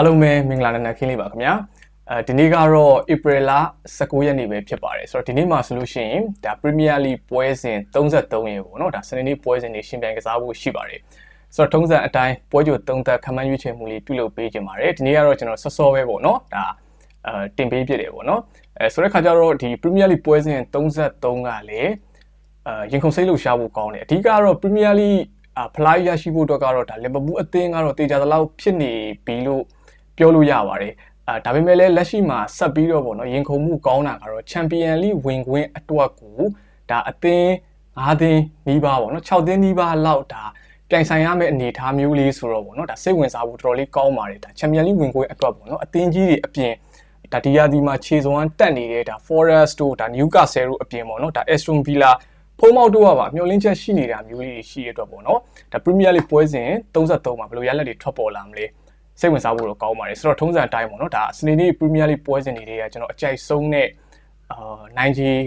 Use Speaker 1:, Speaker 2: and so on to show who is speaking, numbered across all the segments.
Speaker 1: အားလုံးပဲမင်္ဂလာနံနက်ခင်းလေးပါခင်ဗျာအဲဒီနေ့ကတော့ April လ19ရက်နေ့ပဲဖြစ်ပါတယ်ဆိုတော့ဒီနေ့မှာဆိုလို့ရှိရင်ဒါ Premier League ပွဲစဉ်33ရေပေါ့နော်ဒါစနေနေ့ပွဲစဉ်တွေရှင်ပြိုင်ကစားဖို့ရှိပါတယ်ဆိုတော့ထုံးစံအတိုင်းပွဲကြိုသုံးသက်ခမန်းရွေးချယ်မှုလေးပြုလုပ်ပေးကြပါတယ်ဒီနေ့ကတော့ကျွန်တော်ဆော့ဆော့ပဲပေါ့နော်ဒါအဲတင်ပေးပြတယ်ပေါ့နော်အဲဆိုတဲ့ခါကျတော့ဒီ Premier League ပွဲစဉ်33ကလည်းအဲရင်ခုန်စိတ်လို့ရှားဖို့ကောင်းတယ်အဓိကတော့ Premier League အဖလိုက်ရရှိဖို့အတွက်ကတော့ဒါလီဗာပူးအသင်းကတော့တေချာသလောက်ဖြစ်နေပြီလို့ ပြောလို့ရပါတယ်အာဒါပေမဲ့လည်းလက်ရှိမှာဆက်ပြီးတော့ပေါ့နော်ရင်ခုန်မှုကောင်းတာကတော့ချန်ပီယံလိဝင်ခွင့်အတွက်ကိုဒါအသင်း၅သင်းနီးပါးပေါ့နော်6သင်းနီးပါးလောက်ဒါပြိုင်ဆိုင်ရမယ့်အနေအထားမျိုးလေးဆိုတော့ပေါ့နော်ဒါစိတ်ဝင်စားဖို့တော်တော်လေးကောင်းပါတယ်ဒါချန်ပီယံလိဝင်ခွင့်အတွက်ပေါ့နော်အသင်းကြီးတွေအပြင်ဒါဒီယာဒီမှာခြေစွမ်းတက်နေတဲ့ဒါ Forest တို့ဒါ Newcastle တို့အပြင်ပေါ့နော်ဒါ Aston Villa ဖုံးမောက်တို့ကပါမျောလင်းချက်ရှိနေတာမျိုးလေးရှိရတဲ့အတွက်ပေါ့နော်ဒါ Premier League ပွဲစဉ်33မှာဘယ်လိုရလက်တွေထွက်ပေါ်လာမလဲ စိတ်ဝင်စားဖို့တော့ကောင်းပါတယ်ဆိုတော့ထုံးစံအတိုင်းပေါ့နော်ဒါစနေနေ့ Premier League ပွဲစဉ်တွေကကျွန်တော်အကြိုက်ဆုံးနဲ့အာနိုင်ကြီး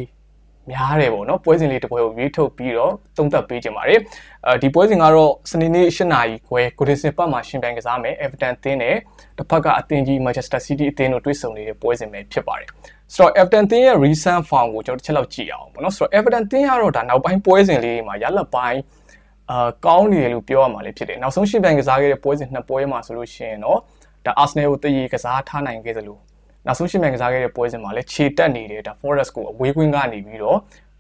Speaker 1: များတယ်ပေါ့နော်ပွဲစဉ်လေးတစ်ပွဲကိုရွေးထုတ်ပြီးတော့သုံးသပ်ပေးကြပါတယ်အဲဒီပွဲစဉ်ကတော့စနေနေ့၈နာရီခွဲကိုဒီစင်ပတ်မှာရှင်ပြိုင်ကစားမယ် Everton အသင်းနဲ့တစ်ဖက်ကအသင်းကြီး Manchester City အသင်းတို့တွေ့ဆုံနေတဲ့ပွဲစဉ်ပဲဖြစ်ပါတယ်ဆိုတော့ Everton တင်းရဲ့ recent form ကိုကျွန်တော်တစ်ချက်လောက်ကြည့်အောင်ပေါ့နော်ဆိုတော့ Everton တင်းကတော့ဒါနောက်ပိုင်းပွဲစဉ်လေးတွေမှာရလက်ပိုင်း အာကောင်းနေတယ်လို့ပြောရမှာလေးဖြစ်တယ်နောက်ဆုံးရှင်းပြိုင်ကစားခဲ့တဲ့ပွဲစဉ်နှစ်ပွဲမှာဆိုလို့ရှိရင်တော့ဒါ Arsenal ကိုတည်ရကစားထားနိုင်ခဲ့သလိုနောက်ဆုံးရှင်းပြိုင်ကစားခဲ့တဲ့ပွဲစဉ်မှာလည်းခြေတက်နေတယ်ဒါ Forest ကိုအဝေးကွင်းကနေပြီးတော့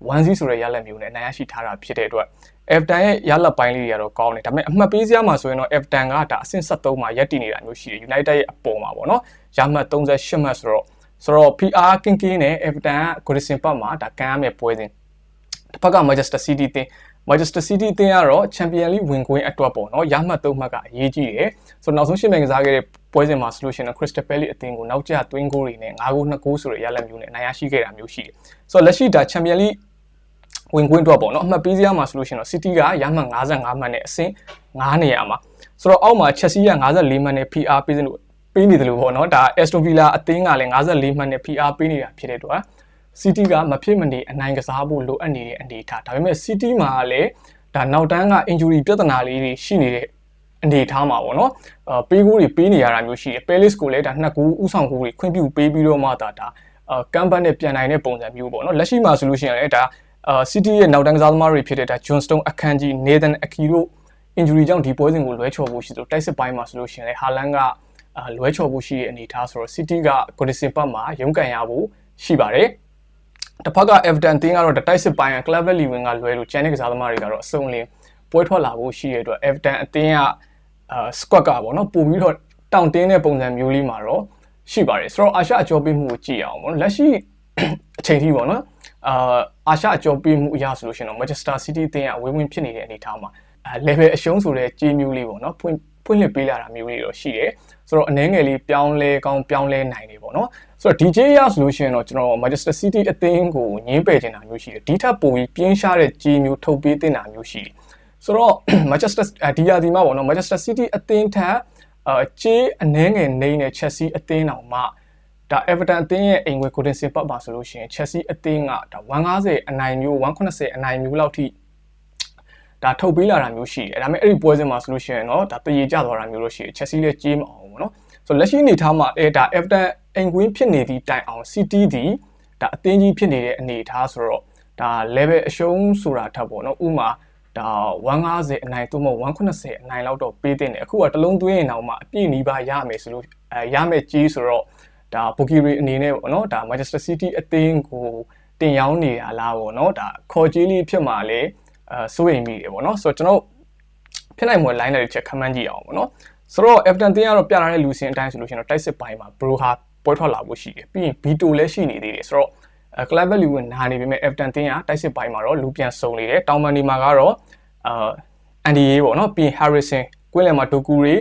Speaker 1: 1-0ဆိုတဲ့ရလက်မျိုးနဲ့အနိုင်ရရှိထားတာဖြစ်တဲ့အတွက် Everton ရဲ့ရလက်ပိုင်းလေးတွေကတော့ကောင်းတယ်ဒါပေမဲ့အမှတ်ပေးစရာမှာဆိုရင်တော့ Everton ကဒါအဆင့်73မှာရပ်တည်နေတာမျိုးရှိတယ် United ရဲ့အပေါ်မှာပေါ့နော်ရမှတ်38မှတ်ဆိုတော့ဆိုတော့ PR ကင်းကင်းနဲ့ Everton က Goodison Park မှာဒါကန်ရမယ့်ပွဲစဉ်တစ်ဖက်က Manchester City တင် Manchester City တင်ကတော့ Champions League ဝင်ခွင့်အတွက်ပေါ့နော်ရမှတ်သုံးမှတ်ကအရေးကြီးတယ်ဆိုတော့နောက်ဆုံးရှင်းပြကစားခဲ့တဲ့ပွဲစဉ်မှာဆိုလို့ရှိရင် Crystal Palace အသင်းကိုနောက်ကျသွင်းဂိုးတွေနဲ့9ဂိုး2ဂိုးဆိုတဲ့ရလဒ်မျိုးနဲ့နိုင်ရရှိခဲ့တာမျိုးရှိတယ်ဆိုတော့လက်ရှိဒါ Champions League ဝင်ခွင့်အတွက်ပေါ့နော်အမှတ်ပေးစရာမှာဆိုလို့ရှိရင်တော့ City ကရမှတ်55မှတ်နဲ့အဆင့်9နေရာမှာဆိုတော့အောက်မှာ Chelsea က54မှတ်နဲ့ PR ပေးစလို့ပေးနေတယ်လို့ပေါ့နော်ဒါ Aston Villa အသင်းကလည်း54မှတ်နဲ့ PR ပေးနေတာဖြစ်တဲ့အတွက် City ကမဖြစ်မနေအနိုင်ကစားဖို့လိုအပ်နေတဲ့အနေအထားဒါပေမဲ့ City မှာလည်းဒါနောက်တန်းက injury ပြဿနာလေးတွေရှိနေတဲ့အနေအထားမှာပေါ့နော်အာပေးကိုတွေပေးနေရတာမျိုးရှိတယ် Palace ကိုလည်းဒါနှစ်ကူဥဆောင်ကူတွေခွင့်ပြုပေးပြီးတော့မှဒါဒါအာကမ်ဘတ်နဲ့ပြန်နိုင်တဲ့ပုံစံမျိုးပေါ့နော်လက်ရှိမှာဆိုလို့ရှိရင်လည်းဒါအာ City ရဲ့နောက်တန်းကစားသမားတွေဖြစ်တဲ့ဒါ Johnston အခန်းကြီး Nathan Aki တို့ injury ကြောင့်ဒီပွဲစဉ်ကိုလွဲချော်ဖို့ရှိသလိုတိုက်စစ်ပိုင်းမှာဆိုလို့ရှိရင်လည်း Haaland ကအာလွဲချော်ဖို့ရှိတဲ့အနေအထားဆိုတော့ City က Goodison Park မှာရုန်းကန်ရဖို့ရှိပါတယ် တစ်ဖက်က Everton တင်းကတော့တိုက်စစ်ပိုင်းက Clever Lewin ကလွဲလို့ကျန်တဲ့ကစားသမားတွေကတော့အစုံလင်ပွဲထွက်လာဖို့ရှိတဲ့အတွက် Everton အသင်းကအာ squad ကပေါ့နော်ပို့ပြီးတော့တောင့်တင်းတဲ့ပုံစံမျိုးလေးမှာတော့ရှိပါတယ်ဆိုတော့အာရှအကျော်ပေးမှုကိုကြည့်အောင်ပေါ့နော်လက်ရှိအချိန်ကြီးပေါ့နော်အာအာရှအကျော်ပေးမှုအရာဆိုလို့ရှိရင်တော့ Manchester City အသင်းကဝင်းဝင်းဖြစ်နေတဲ့အနေအထားမှာအဲ level အရှုံးဆိုတဲ့ကြေးမျိုးလေးပေါ့နော်ဖွင့် ဖွင့်လှစ်ပေးလာတာမျိုးလေးတော့ရှိတယ်ဆိုတော့အနှဲငယ်လေးပြောင်းလဲကောင်းပြောင်းလဲနိုင်တယ်ပေါ့နော်ဆိုတော့ DJ ရဆိုလို့ရှိရင်တော့ကျွန်တော် Manchester City အသင်းကိုညင်းပယ်ချင်တာမျိုးရှိတယ်ဒီထက်ပိုပြီးပြင်းရှားတဲ့ကြေးမျိုးထုတ်ပေးတင်တာမျိုးရှိတယ်ဆိုတော့ Manchester ဒီယာဒီမှာပေါ့နော် Manchester City အသင်းထက်အာကြေးအနှဲငယ်နေတဲ့ Chelsea အသင်းတောင်မှဒါ Everton အသင်းရဲ့အိမ်ဝယ် Golden State ပတ်ပါဆိုလို့ရှိရင် Chelsea အသင်းကဒါ150အနိုင်မျိုး180အနိုင်မျိုးလောက်ထိ ဒါထုတ်ပေးလာတာမျိုးရှိတယ်ဒါပေမဲ့အဲ့ဒီပွဲစဉ်မှာဆိုလို့ရှိရင်တော့ဒါတရေကျသွားတာမျိုးလို့ရှိတယ် Chelsea လည်းကြေးမအောင်ပေါ့နော်ဆိုတော့လက်ရှိအနေထားမှာအဲဒါ Everton အိမ်ကွင်းဖြစ်နေသည့်တိုင်အောင် City ဒီဒါအသင်းကြီးဖြစ်နေတဲ့အနေအထားဆိုတော့ဒါ level အရှုံးဆိုတာထပ်ပေါ့နော်ဥမာဒါ150အနိုင်သို့မဟုတ်180အနိုင်လောက်တော့ပေးတင်တယ်အခုကတလုံးသွင်းရင်တော့မှအပြည့်နီးပါးရမယ်ဆိုလို့အဲရမယ်ကြီးဆိုတော့ဒါဘူကီရီအနေနဲ့ပေါ့နော်ဒါ Manchester City အသင်းကိုတင်ရောင်းနေတာလားပေါ့နော်ဒါခေါ်ကြီးလေးဖြစ်မှလည်း အဲစိုးရိမ်မိတယ်ပေါ့နော်ဆိုတော့ကျွန်တော်ဖြစ်နိုင်မွယ် line တွေချက်ခမန်းကြည့်အောင်ပေါ့နော်ဆိုတော့ Everton တင်းကတော့ပြလာတဲ့လူစင်အတိုင်းဆိုလို့ရှိရင်တော့တိုက်စစ်ပိုင်းမှာ Bro ဟာပွဲထွက်လာဖို့ရှိတယ်ပြီးရင် B2 လည်းရှိနေသေးတယ်ဆိုတော့ club value ဝင်နာနေပေမဲ့ Everton တင်းကတိုက်စစ်ပိုင်းမှာတော့လူပြန်စုံနေတယ်တောင်မန်ဒီမှာကတော့အာ NDA ပေါ့နော်ပြီး Harrison ကွင်းလယ်မှာဒိုကူရီ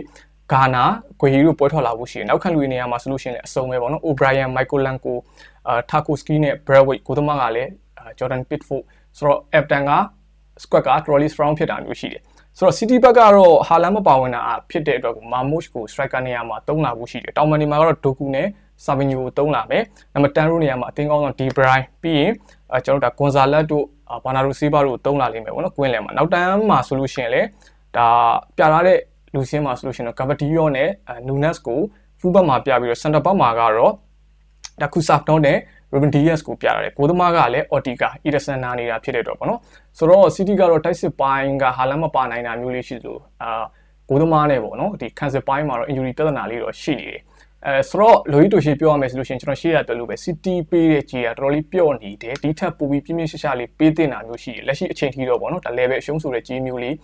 Speaker 1: ဂါနာဂွေဟီတို့ပွဲထွက်လာဖို့ရှိတယ်နောက်ခံလူတွေနေရာမှာဆိုလို့ရှိရင်လည်းအစုံပဲပေါ့နော် O'Brien Michael Lanko အာ Tarkowski နဲ့ Bradway ကိုသမားကလည်း Jordan Pickford ဆိုတော့ Everton က squad က trolley strong ဖြစ်တာမျိုးရှိတယ်ဆိုတော့ City ဘက်ကတော့ဟာလန်မပါဝင်တာဖြစ်တဲ့အတွက်ကို Marmoush ကို striker နေရာမှာတုံးလာဖို့ရှိတယ်တောင်မန်ဒီမှာကတော့ Doku နဲ့ Savinho ကိုတုံးလာမယ်နံပါတ်10ရိုးနေရာမှာအသင်းကောင်းဆောင် De Bruyne ပြီးရင်အဲကျွန်တော်တို့ဒါ Gonzalez တို့ Bernardo Silva တို့တုံးလာလိမ့်မယ်ပေါ့နော်ကွင်းလယ်မှာနောက်တန်းမှာဆိုလို့ရှိရင်လေဒါပြထားတဲ့လူစင်းမှာဆိုလို့ရှိရင်တော့ Cavadillo နဲ့ Nunes ကို full back မှာပြပြီးတော့ center back မှာကတော့ဒါခု soft down နဲ့ Ruben Dias ကိုပြရတယ်ကိုသမားကလည်း Ortiga Ederson နာနေတာဖြစ်တဲ့တော့ပေါ့နော်ဆိုတော့ City ကတော့ တိုက်စစ်ပိုင်းကဟာလန်မပါနိုင်တာမျိုးလေးရှိသလိုအာကိုသမားနဲ့ပေါ့နော်ဒီ cancel ပိုင်းမှာတော့ injury ပြဿနာလေးတော့ရှိနေတယ်အဲဆိုတော့လိုကြီးတိုရှိပြောရမယ်ဆိုလို့ရှိရင်ကျွန်တော်ရှေ့ရပြောလို့ပဲ City ပေးတဲ့ကြီးကတော်တော်လေးပျော့နေတယ်ဒီထက်ပိုပြီးပြင်းပြင်းရှရှာလေးပေးတင်တာမျိုးရှိတယ်လက်ရှိအချိန်ထိတော့ပေါ့နော်ဒါ level အရှုံးဆိုတဲ့ကြီးမျိုးလေး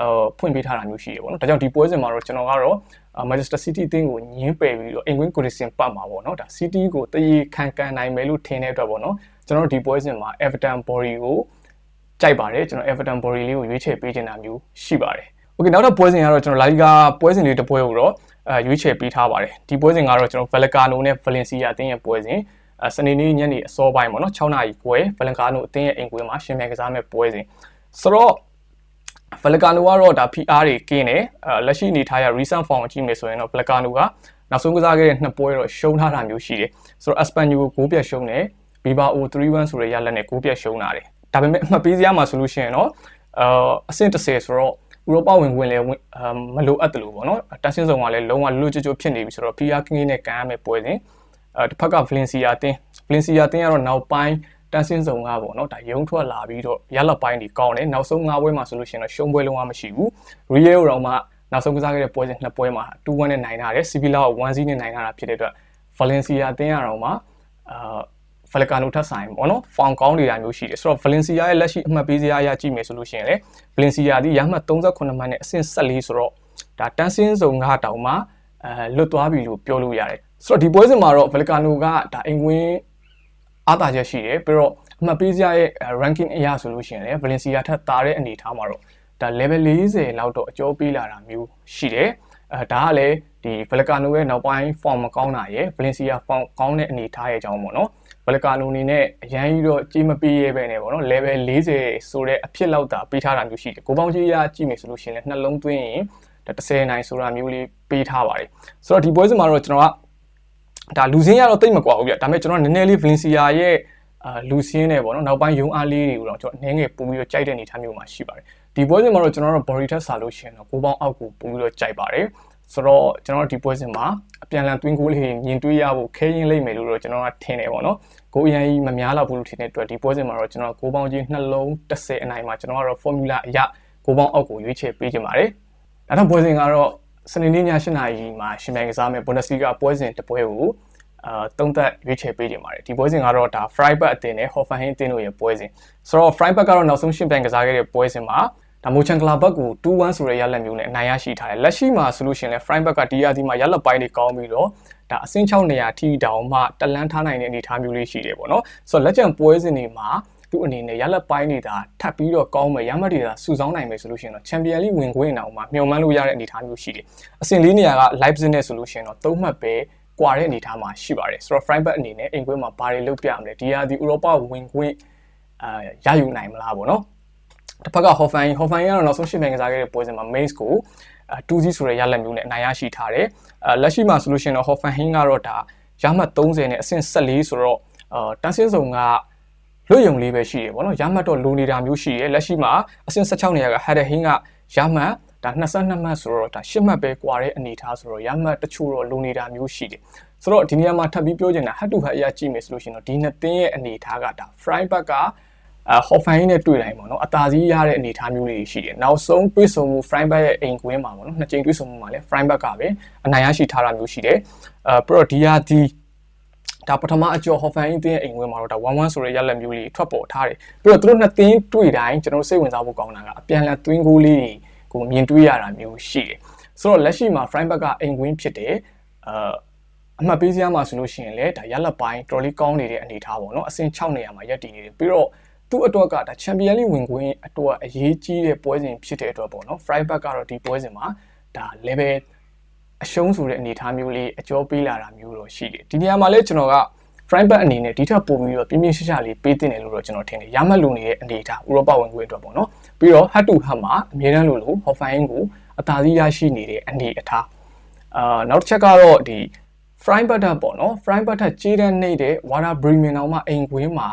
Speaker 1: အာဖွင့်ပေးထားတာမျိုးရှိတယ်ပေါ့နော်ဒါကြောင့်ဒီပွဲစဉ်မှာတော့ကျွန်တော်ကတော့ Manchester City အသင်းကိုညင်းပယ်ပြီးတော့အင်ကွင်းကိုရီစင်ပတ်မှာပေါ့နော်ဒါ City ကိုတရေခံကန်နိုင်မယ်လို့ထင်တဲ့အတွက်ပေါ့နော်ကျွန်တော်ဒီပွဲစဉ်မှာ Everton Body ကိုကြိုက်ပါတယ်ကျွန်တော် Everton Body လေးကိုရွေးချယ်ပေးချင်တာမျိုးရှိပါတယ်။ Okay နောက်တော့ပွဲစဉ်ကတော့ကျွန်တော် La Liga ပွဲစဉ်လေးတစ်ပွဲကိုတော့အဲရွေးချယ်ပေးထားပါတယ်ဒီပွဲစဉ်ကတော့ကျွန်တော် Vallecano နဲ့ Valencia အသင်းရဲ့ပွဲစဉ်အဲစနေနေ့ညနေအစောပိုင်းပေါ့နော်6နာရီခွဲ Vallecano အသင်းရဲ့အိမ်ကွင်းမှာရှင်မြန်ကစားမဲ့ပွဲစဉ်ဆိုတော့ Vallecano ကတော့ဒါ PR တွေကင်းတယ်အဲလက်ရှိအနေထားရ recent form ကိုကြည့်မယ်ဆိုရင်တော့ Vallecano ကနောက်ဆုံးကစားခဲ့တဲ့နှစ်ပွဲတော့ရှုံးထားတာမျိုးရှိတယ်ဆိုတော့ Espanyol ကိုဂိုးပြတ်ရှုံးတယ် Bilbao 3-1ဆိုတဲ့ရလက်နဲ့ဂိုးပြတ်ရှုံးလာတယ်ဒါပေမဲ့အမှတ်ပေးစရာမှာဆိုလို့ရှိရင်တော့အာအဆင့်30ဆိုတော့ဥရောပဝင်ဝင်လဲမလိုအပ်တယ်လို့ပေါ့နော်တန်ရှင်းဆောင်ကလည်းလုံးဝလွတ်ကျွတ်ကျွတ်ဖြစ်နေပြီဆိုတော့ PR ကင်းနဲ့ကန်ရမယ်ပွဲစဉ်အဲတစ်ဖက်က Valencia အသင်း Valencia အသင်းကတော့နောက်ပိုင်း တန်ဆင်းဆောင်ကပေါ့နော်ဒါရုံထွက်လာပြီးတော့ရလက်ပိုင်းတွေကောင်းတယ်နောက်ဆုံး၅ပွဲမှာဆိုလို့ရှိရင်တော့ရှုံးပွဲလုံးဝမရှိဘူး Real တော့မှနောက်ဆုံးကစားခဲ့တဲ့ပွဲစဉ်နှစ်ပွဲမှာ2-1နဲ့နိုင်ထားတယ် Sevilla က1-0နဲ့နိုင်ထားတာဖြစ်တဲ့အတွက် Valencia အသင်းကတော့မှအာဖလကာနိုထက်ဆိုင်ပေါ့နော်ဖောင်ကောင်းနေတာမျိုးရှိတယ်ဆိုတော့ Valencia ရဲ့လက်ရှိအမှတ်ပေးစရာအရကြည့်မယ်ဆိုလို့ရှိရင်လေ Valencia ဒီရမှတ်38မှတ်နဲ့အဆင့်14ဆိုတော့ဒါတန်းစင်းစုံကတောင်မှအဲလွတ်သွားပြီလို့ပြောလို့ရတယ်ဆိုတော့ဒီပွဲစဉ်မှာတော့ Vallecano ကဒါအင်ကွင်း အားသာချက်ရှိတယ်ပြီးတော့အမှတ်ပေးစရာရဲ့ ranking အရဆိုလို့ရှိရင်လေ Valencia ထက်တာတဲ့အနေအထားမှာတော့ဒါ level 40လောက်တော့အကျော်ပေးလာတာမျိုးရှိတယ်အဲဒါကလည်းဒီ Vallecano ရဲ့နောက်ပိုင်း form မကောင်းတာရယ် Valencia form ကောင်းတဲ့အနေအထားရဲ့အကြောင်းပေါ့နော်ဘလကာနိုအနေနဲ့အရန်ကြီးတော့ကြီးမပေးရဲပဲနဲ့ပေါ့နော် level 40ဆိုတဲ့အဖြစ်လောက်တာပေးထားတာမျိုးရှိတယ်ကိုပေါင်းကြီးရကြည့်မယ်ဆိုလို့ရှိရင်လည်းနှလုံးသွင်းရင်ဒါ30နိုင်ဆိုတာမျိုးလေးပေးထားပါတယ်ဆိုတော့ဒီပွဲစဉ်မှာတော့ကျွန်တော်က ဒါလူစင်းရတော့တိတ်မကွာဘူးဗျဒါပေမဲ့ကျွန်တော်နည်းနည်းလေး Valencia ရဲ့အာလူစင်းနဲ့ပေါ့နော်နောက်ပိုင်းယုံအားလေးတွေကိုတော့ကျွန်တော်နည်းငယ်ပို့ပြီးတော့ကြိုက်တဲ့အနေအထားမျိုးမှာရှိပါတယ်ဒီပွဲစဉ်မှာတော့ကျွန်တော်တို့ body test ဆာလို့ရှိရင်တော့ကိုပေါင်းအောက်ကိုပို့ပြီးတော့ကြိုက်ပါတယ်ဆိုတော့ကျွန်တော်ဒီပွဲစဉ်မှာအပြန်လန်တွင်းကိုလေးမြင်တွေ့ရဖို့ခဲရင်လိမ့်မယ်လို့တော့ကျွန်တော်ကထင်တယ်ပေါ့နော်ကိုအရင်ကြီးမများတော့ဘူးလို့ထင်တဲ့အတွက်ဒီပွဲစဉ်မှာတော့ကျွန်တော်ကိုပေါင်းကြီးနှလုံး30အနိုင်မှာကျွန်တော်ကတော့ formula အရကိုပေါင်းအောက်ကိုရွေးချယ်ပေးခြင်းပါတယ်နောက်တော့ပွဲစဉ်ကတော့ စနေနေ့ည7:00နာရီမှာရှင်ပြိုင်ကစားမယ့် Bundesliga ပွဲစဉ်တစ်ပွဲကိုအာသုံးသက်ရွေးချယ်ပေးကြပါတယ်ဒီပွဲစဉ်ကတော့ဒါ Freiburg အသင်းနဲ့ Hoffenheim အသင်းတို့ရဲ့ပွဲစဉ်ဆိုတော့ Freiburg ကတော့နောက်ဆုံးရှင်ပြိုင်ကစားခဲ့တဲ့ပွဲစဉ်မှာဒါမိုချန်ကလာဘတ်ကို2-1ဆိုတဲ့ရလက်မျိုးနဲ့အနိုင်ရရှိထားတယ်လက်ရှိမှာဆိုလို့ရှိရင်လည်း Freiburg ကဒီယာဒီမှာရလက်ပိုင်းတွေကောင်းပြီးတော့ဒါအဆင့်6နေရာထိတောင်မှတလန်းထားနိုင်တဲ့အနေအထားမျိုးလေးရှိတယ်ပေါ့နော်ဆိုတော့လက်ကျန်ပွဲစဉ်တွေမှာ သူ့အနေနဲ့ရလက်ပိုင်းနေတာထပ်ပြီးတော့ကောင်းမယ်ရမတ်တွေကစုဆောင်းနိုင်မယ်ဆိုလို့ရှိရင်တော့ Champions League ဝင်ခွင့်တောင်မှမျှော်မှန်းလို့ရတဲ့အနေအထားမျိုးရှိတယ်အဆင့်၄နေရာက Leipzig နဲ့ဆိုလို့ရှိရင်တော့၃မှတ်ပဲကွာတဲ့အနေအထားမှာရှိပါတယ်ဆိုတော့ Freiburg အနေနဲ့အိမ်ကွင်းမှာဘာတွေလုပ်ပြမလဲဒီဟာဒီဥရောပဝင်ခွင့်အာရယူနိုင်မလားပေါ့နော်တစ်ဖက်က Hoffenheim Hoffenheim ကတော့နောက်ဆုံးရှင်းပြကစားခဲ့တဲ့ပွဲစဉ်မှာ Mainz ကို2-0ဆိုတဲ့ရလက်မျိုးနဲ့အနိုင်ရရှိထားတယ်။အဲလက်ရှိမှာဆိုလို့ရှိရင်တော့ Hoffenheim ကတော့ဒါရမှတ်30နဲ့အဆင့်14ဆိုတော့အာတန်းစင်းစုံက လွတ်ယုံလေးပဲရှိတယ်ဗောနော်ရမှတ်တော့လိုနေတာမျိုးရှိတယ်လက်ရှိမှာအဆင့်16နေရာက Haderhin ကရမှတ်ဒါ22မှတ်ဆိုတော့ဒါ10မှတ်ပဲကွာတဲ့အနေအထားဆိုတော့ရမှတ်တချို့တော့လိုနေတာမျိုးရှိတယ်ဆိုတော့ဒီနေရာမှာထပ်ပြီးပြောချင်တာ head to head အရာကြည့်မယ်ဆိုလို့ရှိရင်တော့ဒီနှစ်သင်းရဲ့အနေအထားကဒါ Freiburg ကအာဟော်ဖိုင်နဲ့တွေ့တိုင်းပေါ့နော်အသာစီးရတဲ့အနေအထားမျိုးလေးရှိတယ်နောက်ဆုံးတွေ့ဆုံမှု Freiburg ရဲ့အိမ်ကွင်းမှာပေါ့နော်နှစ်ကြိမ်တွေ့ဆုံမှုမှာလည်း Freiburg ကပဲအနိုင်ရရှိထားတာမျိုးရှိတယ်အာပြီးတော့ဒီဟာဒီ ဒါပထမအကျော်ဟော်ဖန်အင်းတင်းရဲ့အိမ်ဝင်မှာတော့ဒါ1-1ဆိုတဲ့ရလက်မျိုးလေးထွက်ပေါ်ထားတယ်ပြီးတော့သူတို့နှစ်သင်းတွေ့တိုင်းကျွန်တော်စိတ်ဝင်စားဖို့ကောင်းတာကအပြန်လန်သွင်းဂိုးလေးတွေကိုမြင်တွေ့ရတာမျိုးရှိတယ်ဆိုတော့လက်ရှိမှာ Freiburg ကအိမ်ဝင်ဖြစ်တယ်အာအမှတ်ပေးစရာမှာဆိုလို့ရှိရင်လည်းဒါရလက်ပိုင်းတော်လေးကောင်းနေတဲ့အနေအထားပေါ့နော်အဆင့်6နေရာမှာရပ်တည်နေတယ်ပြီးတော့သူ့အတွက်ကဒါချန်ပီယံလိဝင်ခွင့်အတွက်အရေးကြီးတဲ့ပွဲစဉ်ဖြစ်တဲ့အတွက်ပေါ့နော် Freiburg ကတော့ဒီပွဲစဉ်မှာဒါ level အရှုံးဆိုတဲ့အနေအထားမျိုးလေးအကျော်ပေးလာတာမျိုးတော့ရှိတယ်ဒီနေရာမှာလည်းကျွန်တော်က Freiburg အနေနဲ့ဒီထက်ပိုပြီးတော့ပြင်းပြင်းရှင်းရှင်းလေးပေးတင်တယ်လို့တော့ကျွန်တော်ထင်တယ်ရမှတ်လို့နေတဲ့အနေအထားဥရောပဝင်ခွင့်အတွက်ပေါ့နော်ပြီးတော့ head to head မှာအမြဲတမ်းလို့လို့ Hoffenheim ကိုအသာစီးရရှိနေတဲ့အနေအထားအာနောက်တစ်ချက်ကတော့ဒီ Freiburg ပေါ့နော် Freiburg ကြေးတန်းနေတဲ့ Werder Bremen အောင်မှအိမ်ကွင်းမှာ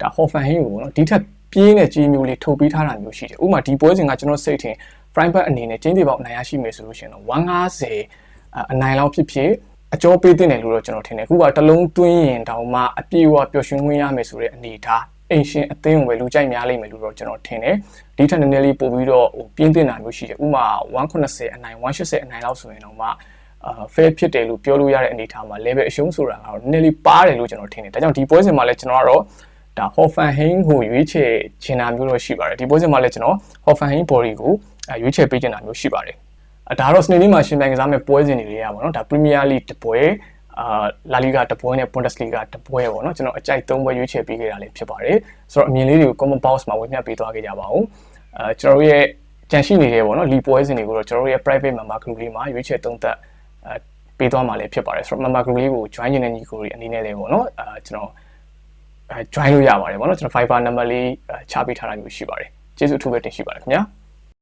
Speaker 1: ဒါ Hoffenheim ကိုပေါ့နော်ဒီထက်ပြင်းတဲ့ကြီးမျိုးလေးထုတ်ပေးထားတာမျိုးရှိတယ်ဥပမာဒီပွဲစဉ်ကကျွန်တော်စိတ်ထင် Freiburg အနေနဲ့ကျင်းသေးပေါက်အနိုင်ရရှိမယ်ဆိုလို့ရှိရင်တော့150 အနိုင်လောက်ဖြစ်ဖြစ်အကျော်ပေးတင်တယ်လို့တော့ကျွန်တော်ထင်တယ်အခုကတလုံးသွင်းရင်တောင်မှအပြေအဝပျော်ရွှင်ခွင့်ရမယ်ဆိုတဲ့အနေအထားအင်ရှင်အသင်းကိုပဲလူကြိုက်များလိမ့်မယ်လို့တော့ကျွန်တော်ထင်တယ်ဒီထက်နည်းနည်းလေးပို့ပြီးတော့ဟိုပြင်းတင်တာမျိုးရှိတယ်ဥပမာ180အနိုင်180အနိုင်လောက်ဆိုရင်တော့မှအာ fair ဖြစ်တယ်လို့ပြောလို့ရတဲ့အနေအထားမှာ level အရှုံးဆိုတာကတော့နည်းနည်းလေးပါတယ်လို့ကျွန်တော်ထင်တယ်ဒါကြောင့်ဒီပွဲစဉ်မှာလည်းကျွန်တော်ကတော့ဒါ Hoffenheim ကိုရွေးချယ်ချင်တာမျိုးတော့ရှိပါတယ်ဒီပွဲစဉ်မှာလည်းကျွန်တော် Hoffenheim body ကိုအဲရွေးချယ်ပေးချင်တာမျိုးရှိပါတယ်အဲ ဒါကတော့စနေနေ့မှာရှင်ပြိုင်ကစားမဲ့ပွဲစဉ်တွေတွေကပေါ့နော်ဒါ Premier League တပွဲအာလာလီဂါတပွဲနဲ့ Bundesliga တပွဲပေါ့နော်ကျွန်တော်အကြိုက်၃ပွဲရွေးချယ်ပေးခဲ့တာလည်းဖြစ်ပါတယ်ဆိုတော့အမြင်လေးတွေကို comment box မှာဝေမျှပေးသွားခဲ့ကြပါဦးအဲကျွန်တော်တို့ရဲ့ကြံရှိနေတဲ့ပေါ့နော်လီပွဲစဉ်တွေကိုတော့ကျွန်တော်တို့ရဲ့ private member group လေးမှာရွေးချယ်သုံးသပ်အဲပေးသွားမှာလည်းဖြစ်ပါတယ်ဆိုတော့ member group လေးကို join နေတဲ့ညီကိုတွေအနေနဲ့လည်းပေါ့နော်အဲကျွန်တော်အဲ join လို့ရပါတယ်ပေါ့နော်ကျွန်တော် Fiverr number လေးချပေးထားတာမျိုးရှိပါတယ်ကျေးဇူးအထူးပဲတင်ရှိပါတယ်ခင်ဗျာ